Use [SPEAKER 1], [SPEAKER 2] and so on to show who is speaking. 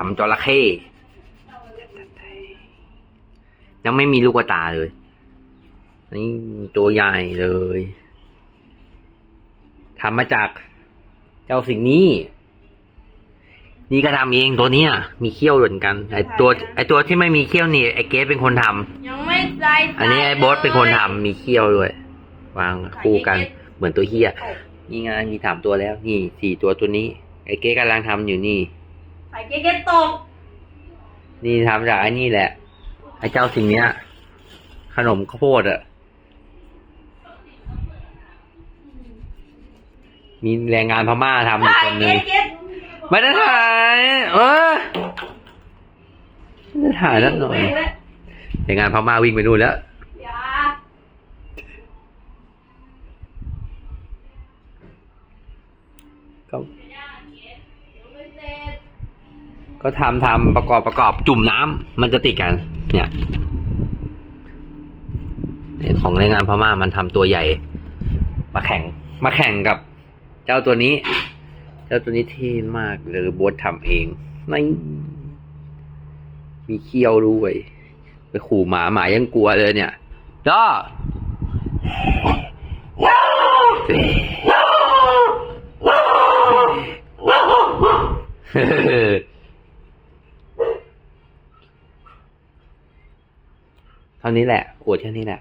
[SPEAKER 1] ทำจระเข้ยังไม่มีลูกตาเลย นี่ตัวใหญ่เลยทำมาจากเจ้าสิ่งนี้ นี่ก็ทำเองตัวเนี้ยมีเขี้ยวเหมือนกัน ไอตัว ไอตัวที่ไม่มีเขี้ยวนี่ไอเกสเป็นคนทำ
[SPEAKER 2] ยังไม่ใจ
[SPEAKER 1] อันนี้ไอ้โบอสเป็นคนทำมีเขี้ยวด้วย วางคู่กัน เหมือนตัวเฮียนี่ไงมีสามตัวแล้ว นี่สี่ตัวตัวนี้ ไอ้เก๊กำลังทำอยู่นี่
[SPEAKER 2] ไข่เก๊กตก
[SPEAKER 1] นี่ทำจากไอ้นี่แหละ ไอ้เจ้าสิ่งเนี้ย ขนมข้าวโพดอะมีแรงงานพม่าทำอยู่
[SPEAKER 2] ไข่
[SPEAKER 1] คนหนึ
[SPEAKER 2] เก๊
[SPEAKER 1] ง
[SPEAKER 2] กเก๊ก
[SPEAKER 1] ไม่ได้ถ่ายเออไม่ได้ถ่ายแล้วหน่อยแรงงานพม่าวิ่งไปนู่นแล้ว
[SPEAKER 2] อย่า
[SPEAKER 1] ก็
[SPEAKER 2] ไม่เสร็จ
[SPEAKER 1] ก็ทำทำประกอบประกอบจุ่มน้ำมันจะติดกัน เนี่ยของแรงงานพม่ามันทำตัวใหญ่ มาแข่ง มาแข่งกับ เจ้าตัวนี้ เจ้าตัวนี้เท่มากเลยบททำเองไม่มีเขี้ยวด้วยไปขู่หมาหมายังกลัวเลยเนี่ยด้อ เท่านี้แหละอวดแค่นี้แหละ